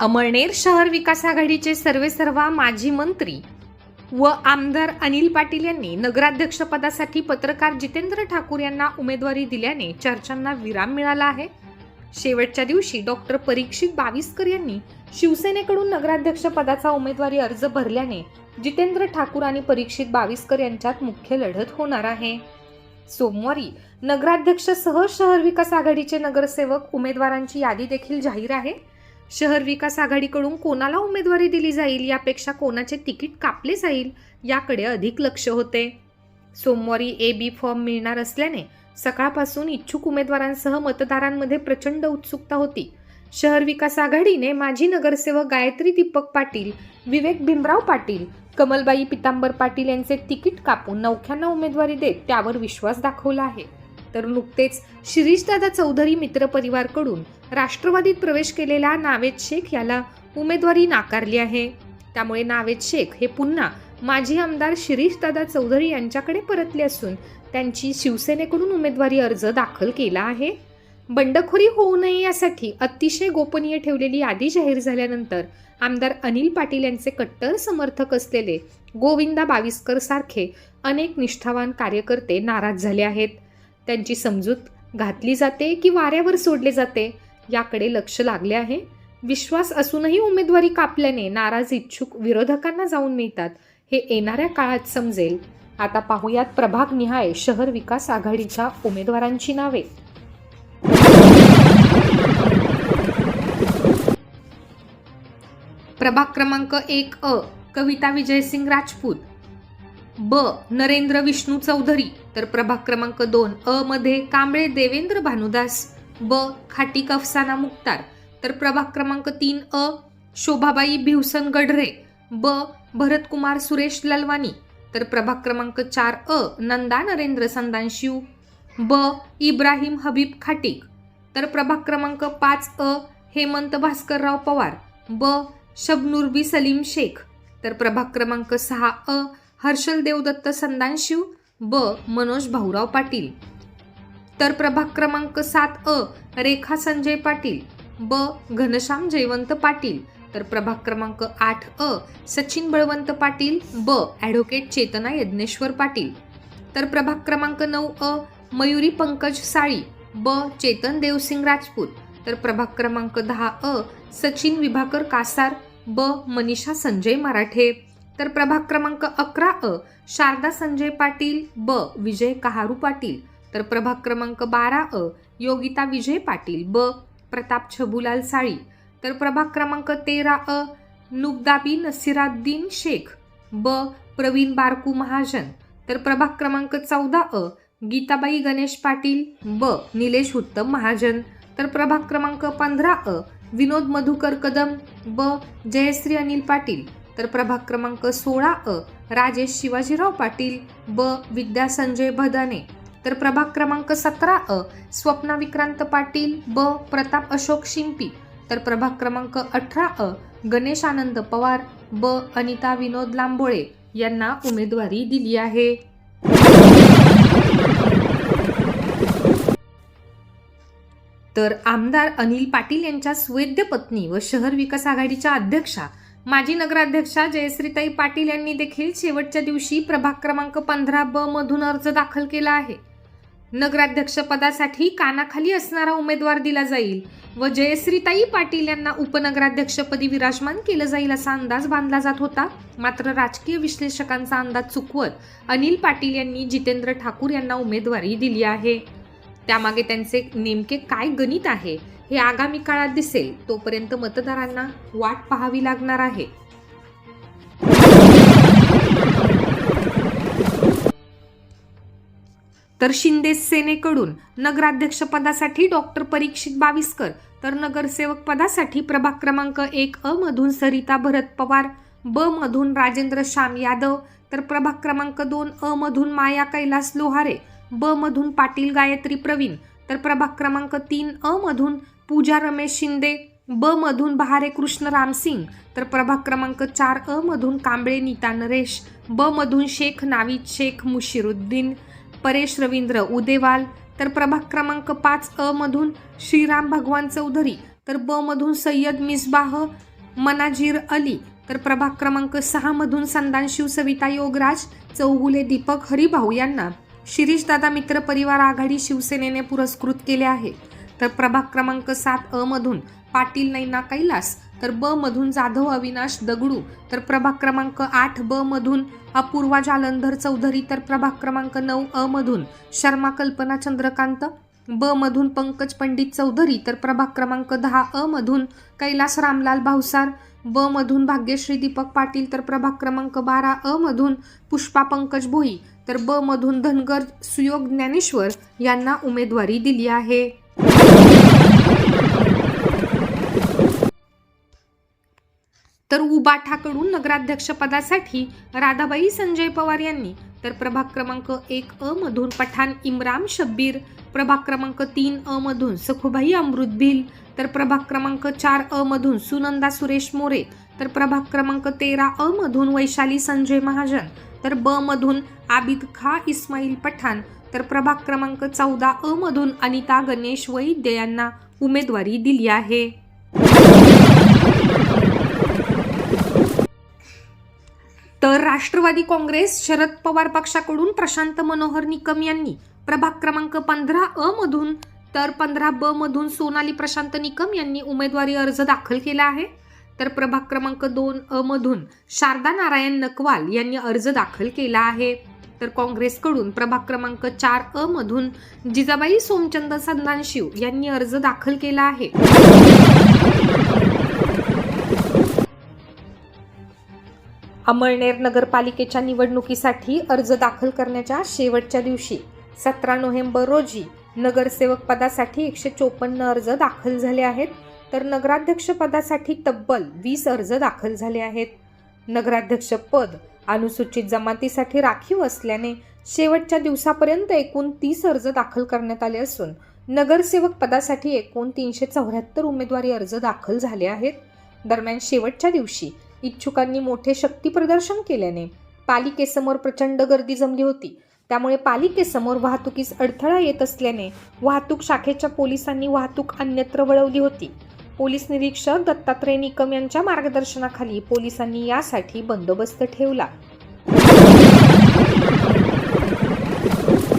अमळनेर शहर विकास आघाडीचे सर्वेसर्वा माजी मंत्री व आमदार अनिल पाटील यांनी नगराध्यक्षपदासाठी पत्रकार जितेंद्र ठाकूर यांना उमेदवारी दिल्याने चर्चांना विराम मिळाला आहे. शेवटच्या दिवशी डॉक्टर परीक्षित बाविस्कर यांनी शिवसेनेकडून नगराध्यक्षपदाचा उमेदवारी अर्ज भरल्याने जितेंद्र ठाकूर आणि परीक्षित बाविस्कर यांच्यात मुख्य लढत होणार आहे. सोमवारी नगराध्यक्षसह शहर विकास आघाडीचे नगरसेवक उमेदवारांची यादी देखील जाहीर आहे. शहर विकास आघाडीकडून कोणाला उमेदवारी दिली जाईल? यापेक्षा कोणाचे तिकीट कापले जाईल? याकडे अधिक लक्ष होते. सोमवारी ए बी फॉर्म मिळणार असल्याने सकाळपासून इच्छुक उमेदवारांसह मतदारांमध्ये प्रचंड उत्सुकता होती. शहर विकास आघाडीने माजी नगरसेवक गायत्री दीपक पाटील विवेक भीमराव पाटील कमलबाई पितांबर पाटील यांचे तिकीट कापून नौख्यांना उमेदवारी देत त्यावर विश्वास दाखवला आहे. तर नुकतेच शिरीषदादा चौधरी मित्र परिवारकडून राष्ट्रवादीत प्रवेश केलेला नावेद शेख याला उमेदवारी नाकारली आहे. त्यामुळे नावेद शेख हे पुन्हा माजी आमदार शिरीषदादा चौधरी यांच्याकडे परतले असून त्यांची शिवसेनेकडून उमेदवारी अर्ज दाखल केला आहे. बंडखोरी होऊ नये यासाठी अतिशय गोपनीय ठेवलेली यादी जाहीर झाल्यानंतर आमदार अनिल पाटील यांचे कट्टर समर्थक असलेले गोविंदा बाविस्कर सारखे अनेक निष्ठावान कार्यकर्ते नाराज झाले आहेत. त्यांची समजूत घातली जाते की वाऱ्यावर सोडले जाते याकडे लक्ष लागले आहे. विश्वास असूनही उमेदवारी कापल्याने नाराज इच्छुक विरोधकांना जाऊन मिळतात. हे येणाऱ्या काळात समजेल. आता पाहूयात प्रभाग निहाय शहर विकास आघाडीच्या उमेदवारांची नावे. प्रभाग क्रमांक एक अ कविता विजयसिंग राजपूत. ब नरेंद्र विष्णू चौधरी. तर प्रभाग क्रमांक दोन अ मध्ये कांबळे देवेंद्र भानुदास. ब खाटी कफसाना मुक्तार. तर प्रभाग क्रमांक तीन अ शोभाबाई भिवसन गढरे. ब भरतकुमार सुरेश ललवानी. तर प्रभाग क्रमांक चार अ नंदा नरेंद्र संदानशिव. ब इब्राहिम हबीब खाटीक. तर प्रभाग क्रमांक पाच अ हेमंत भास्करराव पवार. ब शबनुरबी सलीम शेख. तर प्रभाग क्रमांक सहा अ हर्षल देवदत्त संदानशिव. ब मनोज भाऊराव पाटील. तर प्रभाग क्रमांक सात अ रेखा संजय पाटील. ब घनश्याम जयवंत पाटील. तर प्रभाग क्रमांक आठ अ सचिन बळवंत पाटील. ब ॲडव्होकेट चेतना यज्ञेश्वर पाटील. तर प्रभाग क्रमांक नऊ अ मयुरी पंकज साळी. ब चेतन देवसिंग राजपूत. तर प्रभाग क्रमांक दहा अ सचिन विभाकर कासार. ब मनीषा संजय मराठे. तर प्रभाग क्रमांक अकरा अ शारदा संजय पाटील. ब विजय कहारू पाटील. तर प्रभाग क्रमांक बारा अ योगिता विजय पाटील ब प्रताप छबुलाल साळी. तर प्रभाग क्रमांक तेरा अ नुबदाबी नसिराद्दीन शेख ब प्रवीण बारकू महाजन. तर प्रभाग क्रमांक चौदा अ गीताबाई गणेश पाटील ब निलेश उत्तम महाजन. तर प्रभाग क्रमांक पंधरा अ विनोद मधुकर कदम ब जयश्री अनिल पाटील. तर प्रभाग क्रमांक सोळा अ राजेश शिवाजीराव पाटील ब विद्या संजय भदाने. तर प्रभाग क्रमांक सतरा अ स्वप्ना विक्रांत पाटील ब प्रताप अशोक शिंपी. तर प्रभाग क्रमांक अठरा अ गणेश आनंद पवार ब अनिता विनोद लांबोळे यांना उमेदवारी दिली आहे. तर आमदार अनिल पाटील यांच्या सुवेद्य पत्नी व शहर विकास आघाडीच्या अध्यक्षा माजी नगराध्यक्षा जयश्रीताई पाटील यांनी देखील शेवटच्या दिवशी प्रभाग क्रमांक पंधरा ब मधून अर्ज दाखल केला आहे. नगराध्यक्षपदासाठी कानाखाली असणारा उमेदवार दिला जाईल व जयश्रीताई पाटील यांना उपनगराध्यक्षपदी विराजमान केलं जाईल असा अंदाज बांधला जात होता. मात्र राजकीय विश्लेषकांचा अंदाज चुकवत अनिल पाटील यांनी जितेंद्र ठाकूर यांना उमेदवारी दिली आहे. त्यामागे त्यांचे नेमके काय गणित आहे हे आगामी काळात दिसेल. तोपर्यंत मतदारांना वाट पाहावी लागणार आहे. तर शिंदे सेनेकडून नगराध्यक्षपदासाठी डॉक्टर परीक्षित बाविस्कर तर नगरसेवक पदासाठी प्रभाग क्रमांक एक अ मधून सरिता भरत पवार ब मधून राजेंद्र श्याम यादव तर प्रभाग क्रमांक दोन अ मधून माया कैलास लोहारे ब मधून पाटील गायत्री प्रवीण तर प्रभाग क्रमांक तीन अ मधून पूजा रमेश शिंदे ब मधून बहारे कृष्ण रामसिंग तर प्रभाग क्रमांक चार अ मधून कांबळे नीता नरेश ब मधून शेख नावीद शेख मुशिरुद्दीन परेश रवींद्र उदेवाल तर प्रभाग क्रमांक पाच अ मधून श्रीराम भगवान चौधरी तर ब मधून सय्यद मिसबाह मनाजीर अली तर प्रभाग क्रमांक सहा मधून संदानशिव सविता योगराज चौगुले दीपक हरिभाऊ यांना शिरीषदादा मित्र परिवार आघाडी शिवसेनेने पुरस्कृत केले आहे. तर प्रभाग क्रमांक सात अ मधून पाटील नैना कैलास तर ब मधून जाधव अविनाश दगडू तर प्रभाग क्रमांक आठ ब मधून अपूर्वा जालंधर चौधरी तर प्रभाग क्रमांक नऊ अ मधून शर्मा कल्पना चंद्रकांत ब मधून पंकज पंडित चौधरी तर प्रभाग क्रमांक दहा अ मधून कैलास रामलाल भावसार ब मधून भाग्यश्री दीपक पाटील तर प्रभाग क्रमांक बारा अ मधून पुष्पा पंकज भोई तर ब मधून धनगर सुयोग ज्ञानेश्वर यांना उमेदवारी दिली आहे. तर उबाठाकडून नगराध्यक्षपदासाठी राधाबाई संजय पवार यांनी तर प्रभाग क्रमांक एक अ मधून पठाण इम्राम शब्बीर प्रभाग क्रमांक तीन अ मधून सखुबाई अमृत भिल तर प्रभाग क्रमांक चार अ मधून सुनंदा सुरेश मोरे तर प्रभाग क्रमांक तेरा अ मधून वैशाली संजय महाजन तर ब मधून आबिद खा इस्माईल पठाण तर प्रभाग क्रमांक चौदा अ मधून अनिता गणेश वैद्य यांना उमेदवारी दिली आहे. तर राष्ट्रवादी काँग्रेस शरद पवार पक्षाकडून प्रशांत मनोहर निकम यांनी प्रभाग क्रमांक पंधरा अ मधून तर पंधरा ब मधून सोनाली प्रशांत निकम यांनी उमेदवारी अर्ज दाखल केला आहे. तर प्रभाग क्रमांक दोन अ मधून शारदा नारायण नकवाल यांनी अर्ज दाखल केला आहे. तर काँग्रेसकडून प्रभाग क्रमांक चार अ मधून जिजाबाई सोमचंद संदानशिव यांनी अर्ज दाखल केला आहे. अमळनेर नगरपालिकेच्या निवडणुकीसाठी अर्ज दाखल करण्याच्या शेवटच्या दिवशी सतरा नोव्हेंबर रोजी नगरसेवक पदासाठी एकशे चोपन्न अर्ज दाखल झाले आहेत. तर नगराध्यक्ष पदासाठी तब्बल वीस अर्ज दाखल झाले आहेत. नगराध्यक्ष पद अनुसूचित जमातीसाठी राखीव असल्याने शेवटच्या दिवसापर्यंत एकूण तीस अर्ज दाखल करण्यात आले असून नगरसेवक पदासाठी एकूण तीनशे चौऱ्याहत्तर उमेदवारी अर्ज दाखल झाले आहेत. दरम्यान शेवटच्या दिवशी इच्छुकांनी मोठे शक्ती प्रदर्शन केल्याने पालिकेसमोर प्रचंड गर्दी जमली होती. त्यामुळे पालिकेसमोर वाहतुकीस अडथळा येत असल्याने वाहतूक शाखेच्या पोलिसांनी वाहतूक अन्यत्र वळवली होती. पोलीस निरीक्षक दत्तात्रय निकम यांच्या मार्गदर्शनाखाली पोलिसांनी यासाठी बंदोबस्त ठेवला.